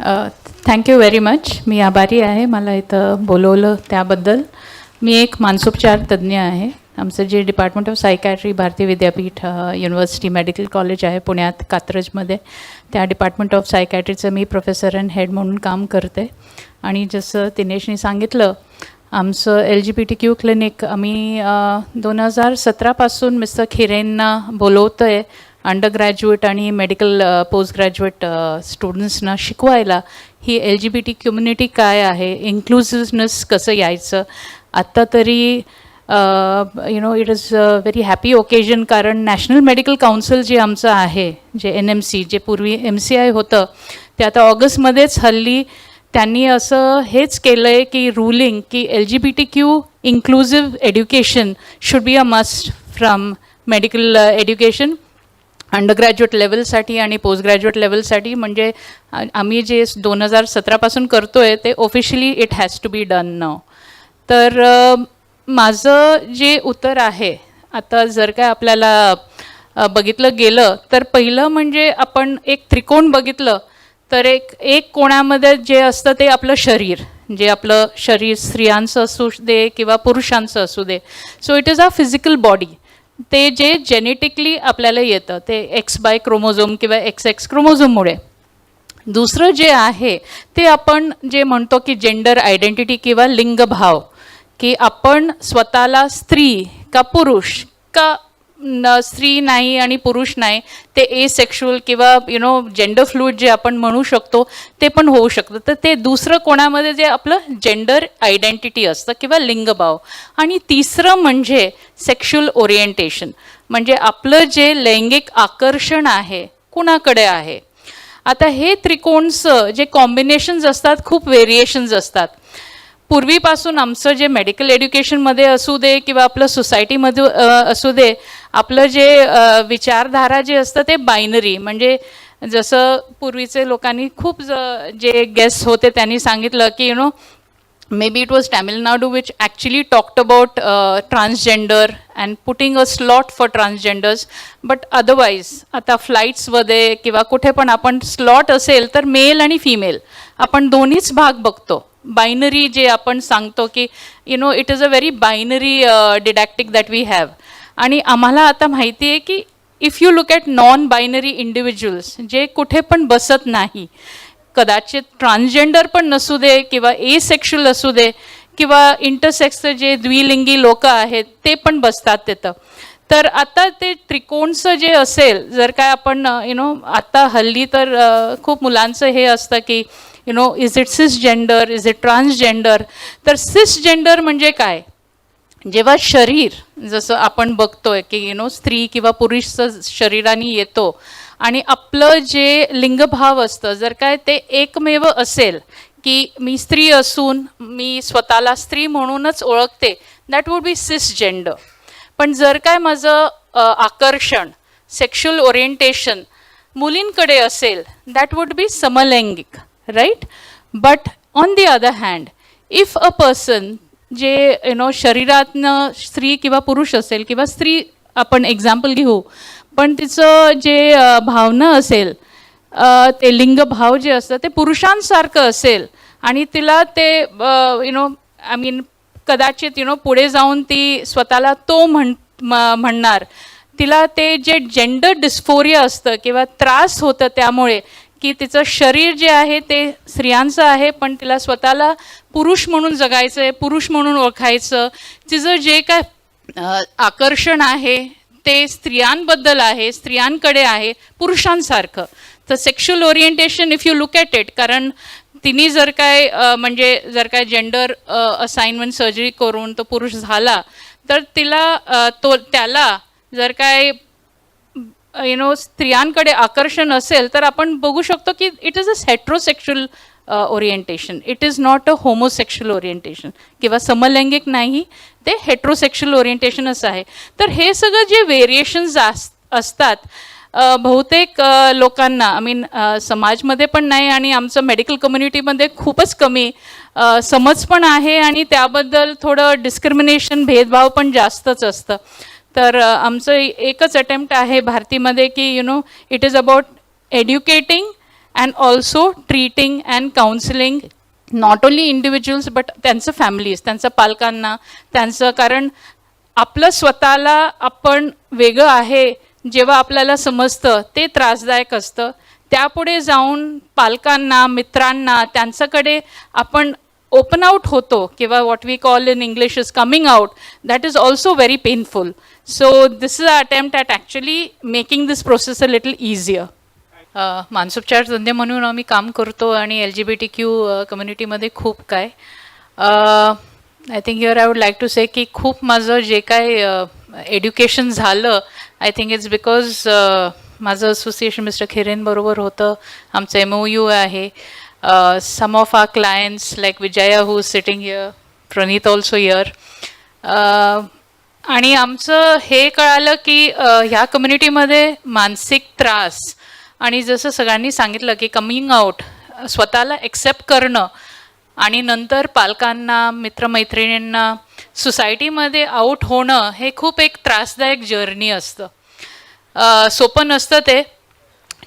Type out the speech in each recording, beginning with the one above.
Thank you very much मी आभारी आहे मला इथं बोलवलं त्याबद्दल. मी एक मानसोपचार तज्ज्ञ आहे. आमचं जे डिपार्टमेंट ऑफ सायकॅट्री भारतीय विद्यापीठ युनिव्हर्सिटी मेडिकल कॉलेज आहे पुण्यात कात्रजमध्ये. त्या डिपार्टमेंट ऑफ सायकॅट्रीचं मी प्रोफेसर अँड हेड म्हणून काम करते. आणि जसं दिनेशने सांगितलं आमचं L G P T Q clinic आम्ही दोन हजार सतरापासून मिस्टर खिरेंना बोलवतो आहे अंडर ग्रॅज्युएट आणि मेडिकल पोस्ट ग्रॅज्युएट स्टुडंट्सना शिकवायला ही L G B T community काय आहे इन्क्लुझिव्हनेस कसं यायचं? आत्ता तरी you know it is a very happy occasion कारण नॅशनल मेडिकल काउन्सिल जे आमचं आहे जे एन एम सी जे पूर्वी एम सी आय होतं ते आता ऑगस्टमध्येच हल्ली त्यांनी असं हेच केलं आहे की रुलिंग की L G B T Q inclusive education should be a must from medical education undergraduate लेवलसाठी आणि पोस्ट ग्रॅज्युएट लेवलसाठी म्हणजे आम्ही जे दोन हजार सतरापासून करतो आहे ते officially it has to be done नाव तर माझं जे उत्तर आहे आता जर काय आपल्याला बघितलं गेलं तर पहिलं म्हणजे आपण एक त्रिकोण बघितलं तर एक एक कोणामध्ये जे असतं ते आपलं शरीर जे आपलं शरीर स्त्रियांचं असू दे किंवा पुरुषांचं असू दे. So it is a physical body ते जे जेनेटिकली आपल्याला येतं ते एक्स बाय क्रोमोझोम किंवा एक्स एक्स क्रोमोझोममुळे दुसरं जे आहे ते आपण जे म्हणतो की जेंडर आयडेंटिटी किंवा लिंगभाव की आपण स्वतःला स्त्री का पुरुष का न स्त्री नाही आणि पुरुष नाही ते ए सेक्शुअल किंवा यु नो जेंडर फ्लूड जे आपण म्हणू शकतो ते पण होऊ शकतं. तर ते दुसरं कोणामध्ये जे आपलं जेंडर आयडेंटिटी असतं किंवा लिंगभाव. आणि तिसरं म्हणजे सेक्शुअल ओरिएंटेशन म्हणजे आपलं जे लैंगिक आकर्षण आहे कुणाकडे आहे. आता हे त्रिकोणचं जे कॉम्बिनेशन्स असतात खूप व्हेरिएशन्स असतात. पूर्वीपासून आमचं जे मेडिकल एज्युकेशनमध्ये असू दे किंवा आपलं सोसायटीमध्ये असू दे आपलं जे विचारधारा जे असतं ते बायनरी म्हणजे जसं पूर्वीचे लोकांनी खूप ज- जे गेस्ट होते त्यांनी सांगितलं की you know maybe it was Tamil Nadu which actually talked about transgender and putting a slot for transgenders but otherwise आता फ्लाईट्समध्ये किंवा कुठे पण आपण स्लॉट असेल तर मेल आणि फिमेल आपण दोन्हीच भाग बघतो. बायनरी जे आपण सांगतो की you know it is a very binary didactic that we have आणि आम्हाला आता माहिती आहे की if you look at non binary individuals जे कुठे पण बसत नाही कदाचित ट्रान्सजेंडर पण नसू दे किंवा ए सेक्शुअल असू दे किंवा इंटरसेक्सचं जे द्विलिंगी लोक आहेत ते पण बसतात तिथं. तर आता ते त्रिकोणचं जे असेल जर काय आपण यु नो आता हल्ली तर खूप मुलांचं हे असतं की you know is it cisgender is it transgender तर सिस जेंडर म्हणजे काय? जेव्हा शरीर जसं आपण बघतोय की यु नो स्त्री किंवा पुरुषचं शरीराने येतो आणि आपलं जे लिंगभाव असतं जर काय ते एकमेव असेल की मी स्त्री असून मी स्वतःला स्त्री म्हणूनच ओळखते that would be cisgender पण जर काय माझं आकर्षण सेक्शुअल ओरिएंटेशन मुलींकडे असेल दॅट वुड बी समलैंगिक right but on the other hand if a person जे यु नो शरीरातनं स्त्री किंवा पुरुष असेल किंवा स्त्री आपण एक्झाम्पल घेऊ. पण तिचं जे भावना असेल ते लिंगभाव जे असतं ते पुरुषांसारखं असेल. आणि तिला ते यु नो आय मीन कदाचित यु नो पुढे जाऊन ती स्वतःला तो म्हण म- म्हणणार. तिला ते जे जेंडर डिस्फोरिया असतं किंवा त्रास होतं त्यामुळे की तिचं शरीर जे आहे ते स्त्रियांचं आहे पण तिला स्वतःला पुरुष म्हणून जगायचं आहे पुरुष म्हणून ओळखायचं. तिचं जे काय आकर्षण आहे ते स्त्रियांबद्दल आहे स्त्रियांकडे आहे पुरुषांसारखं. तर sexual orientation if you look at it कारण तिने जर काय म्हणजे जर काय जेंडर असाइनमेंट सर्जरी करून तो पुरुष झाला तर तिला तो त्याला जर काय यु नो स्त्रियांकडे आकर्षण असेल तर आपण बघू शकतो की it is a heterosexual orientation it is not a homosexual orientation किंवा समलैंगिक नाही ते हेट्रोसेक्शुअल ओरिएंटेशनच आहे. तर हे सगळं जे व्हेरिएशन्स असतात बहुतेक लोकांना आय मीन समाजमध्ये पण नाही आणि आमचं मेडिकल कम्युनिटीमध्ये खूपच कमी समज पण आहे आणि त्याबद्दल थोडं डिस्क्रिमिनेशन भेदभाव पण जास्तच असतं. तर आमचं एकच अटेम्प्ट आहे भारतीमध्ये की you know it is about educating and also treating and counselling not only individuals but त्यांचं फॅमिलीज त्यांचं पालकांना त्यांचं कारण आपलं स्वतःला आपण वेगळं आहे जेव्हा आपल्याला समजतं ते त्रासदायक असतं. त्यापुढे जाऊन पालकांना मित्रांना त्यांच्याकडे आपण ओपन आउट होतो किंवा what we call in English is coming out that is also very painful so this is our attempt at actually making this process a little easier मानसोपचार धंदे म्हणून आम्ही काम करतो आणि L G B T Q कम्युनिटीमध्ये खूप काय. I think your I would like to say की खूप माझं जे काय uh, एड्युकेशन झालं आय थिंक इट्स बिकॉज माझं असोसिएशन मिस्टर खिरेनबरोबर होतं. आमचं एम ओ यू आहे. Some of our clients like Vijaya who sitting here Praneet also here आणि आमचं हे कळालं की ह्या कम्युनिटीमध्ये मानसिक त्रास आणि जसं सगळ्यांनी सांगितलं की कमिंग आउट स्वतःला एक्सेप्ट करणं आणि नंतर पालकांना मित्रमैत्रिणींना सोसायटीमध्ये आऊट होणं हे खूप एक त्रासदायक जर्नी असतं. सोपं नसतं ते.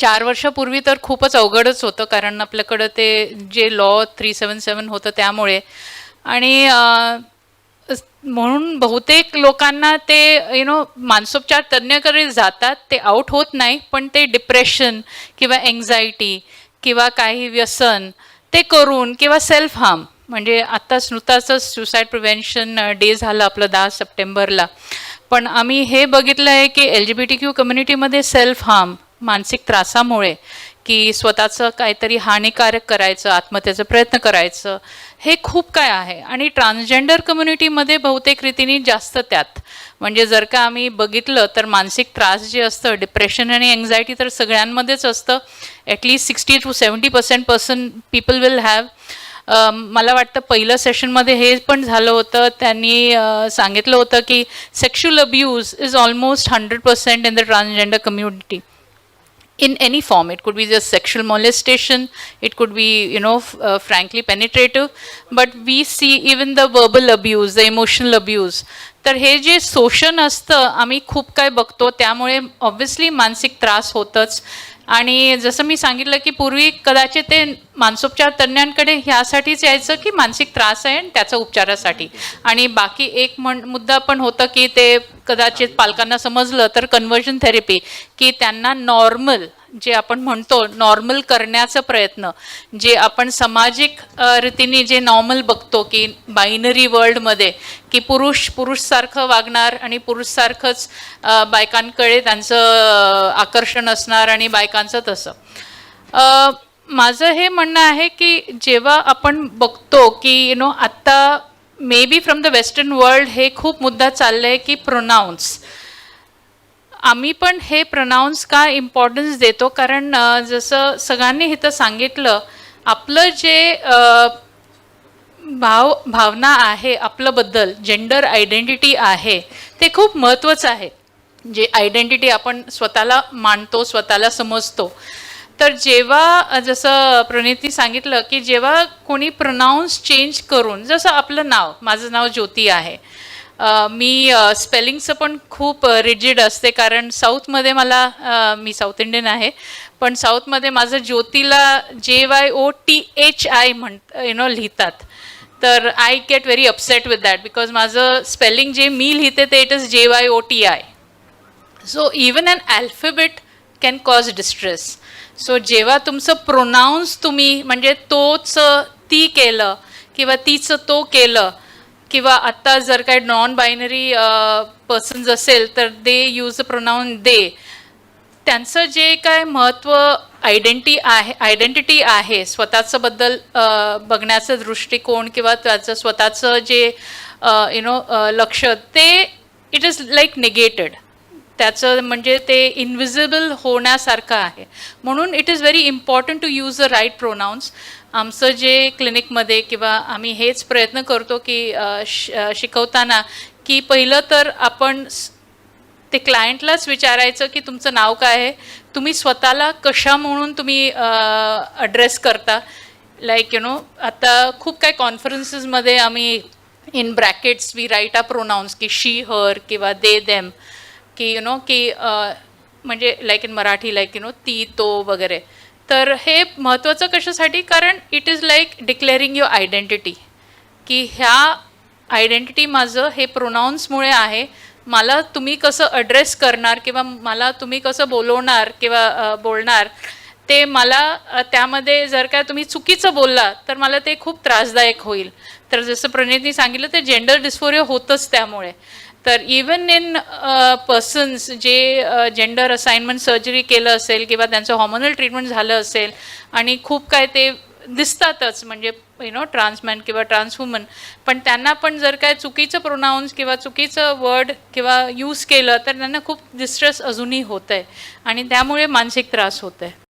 चार वर्षापूर्वी तर खूपच अवघडच होतं कारण आपल्याकडं ते जे लॉ थ्री सेवन सेवन होतं त्यामुळे. आणि म्हणून बहुतेक लोकांना ते यु नो मानसोपचार तज्ज्ञकडे जातात ते आऊट होत नाही पण ते डिप्रेशन किंवा एन्झायटी किंवा काही व्यसन ते करून किंवा सेल्फ हार्म म्हणजे आत्ताच स्मृताचं सुसाईड प्रिव्हेन्शन डे झालं आपलं दहा सप्टेंबरला. पण आम्ही हे बघितलं आहे की L G B T Q कम्युनिटीमध्ये self harm मानसिक त्रासामुळे. की स्वतःचं काहीतरी हानिकारक करायचं आत्महत्येचा प्रयत्न करायचं हे खूप काय आहे. आणि ट्रान्सजेंडर कम्युनिटीमध्ये बहुतेक रीतीने जास्त त्यात. म्हणजे जर का आम्ही बघितलं तर मानसिक त्रास जे असतं डिप्रेशन आणि एन्झायटी तर सगळ्यांमध्येच असतं. At least sixty two seventy percent person people will have मला वाटतं पहिलं सेशनमध्ये हे पण झालं होतं. त्यांनी सांगितलं होतं की sexual abuse is almost hundred percent in the transgender community in any form. It could be just sexual molestation. It could be you know uh, frankly penetrative. But we see even the verbal abuse the emotional abuse तर हे जे शोषण असतं आम्ही खूप काय बघतो त्यामुळे ऑब्व्हियसली मानसिक त्रास होतच. आणि जसं मी सांगितलं की पूर्वी कदाचित ते मानसोपचार तज्ज्ञांकडे ह्यासाठीच यायचं की मानसिक त्रास आहे आणि त्याचा उपचारासाठी. आणि बाकी एक म्हण मुद्दा पण होतं की ते कदाचित पालकांना समजलं तर कन्व्हर्जन थेरपी की त्यांना नॉर्मल जे आपण म्हणतो नॉर्मल करण्याचा प्रयत्न जे आपण सामाजिक रीतीने जे नॉर्मल बघतो की बायनरी वर्ल्डमध्ये की पुरुष पुरुषसारखं वागणार आणि पुरुषसारखंच बायकांकडे त्यांचं आकर्षण असणार आणि बायकांचं तसं. माझं हे म्हणणं आहे की जेव्हा आपण बघतो की यु नो आत्ता maybe from the western world हे खूप मुद्दा चाललं आहे की प्रोनाऊन्स आम्ही पण हे प्रनाऊन्स का इम्पॉर्टन्स देतो? कारण जसं सगळ्यांनी इथं सांगितलं आपलं जे भाव भावना आहे आपलंबद्दल जेंडर आयडेंटिटी आहे ते खूप महत्त्वाचं आहे. जे आयडेंटिटी आपण स्वतःला मानतो स्वतःला समजतो. तर जेव्हा जसं प्रणितनी सांगितलं की जेव्हा कोणी प्रनाऊन्स चेंज करून जसं आपलं नाव माझं नाव ज्योती आहे मी स्पेलिंगचं पण खूप रिजिड असते. कारण साऊथमध्ये मला मी साऊथ इंडियन आहे. पण साऊथमध्ये माझं ज्योतीला J Y O T H I म्हण यु नो लिहितात. तर I get very upset with that because माझं स्पेलिंग जे मी लिहिते ते it is J Y O T I so even an alphabet can cause distress so जेव्हा तुमचं प्रोनाऊन्स तुम्ही म्हणजे तोच ती केलं किंवा तीचं तो केलं किंवा आत्ता जर काय नॉन बायनरी पर्सन्स असेल तर दे यूज अ प्रोनाऊन दे त्यांचं जे काय महत्त्व आयडेंटी आहे आयडेंटिटी आहे स्वतःचं बद्दल बघण्याचं दृष्टिकोन किंवा त्याचं स्वतःचं जे यु नो लक्ष ते इट इज लाईक निगेटेड त्याचं म्हणजे ते इनविजिबल होण्यासारखं आहे. म्हणून it is very important to use the right pronouns आमचं जे क्लिनिकमध्ये किंवा आम्ही हेच प्रयत्न करतो की श- शिकवताना की पहिलं तर आपण ते क्लायंटलाच विचारायचं की तुमचं नाव काय आहे? तुम्ही स्वतःला कशा म्हणून तुम्ही ॲड्रेस करता? लाईक यु नो आता खूप काही कॉन्फरन्सेसमध्ये आम्ही in brackets we write a pronouns की शी हर किंवा दे देम की यु नो की म्हणजे like in Marathi like you know ती तो वगैरे. तर हे महत्त्वाचं कशासाठी? कारण it is like declaring your identity की ह्या आयडेंटिटी माझं हे प्रोनाऊन्समुळे आहे. मला तुम्ही कसं अड्रेस करणार किंवा मला तुम्ही कसं बोलवणार किंवा बोलणार ते मला त्यामध्ये जर का तुम्ही चुकीचं बोलला तर मला ते खूप त्रासदायक होईल. तर जसं प्रणितनी सांगितलं ते जेंडर डिस्फोरिया होतंच त्यामुळे. तर इवन इन पर्सन्स जे जेंडर असाइनमेंट सर्जरी केलं असेल किंवा त्यांचं हॉर्मोनल ट्रीटमेंट झालं असेल आणि खूप काय ते दिसतातच म्हणजे यु नो ट्रान्समॅन किंवा ट्रान्सवुमन पण त्यांना पण जर काय चुकीचं प्रोनाऊन्स किंवा चुकीचं वर्ड किंवा यूज केलं तर त्यांना खूप डिस्ट्रेस अजूनही होत आहे आणि त्यामुळे मानसिक त्रास होत आहे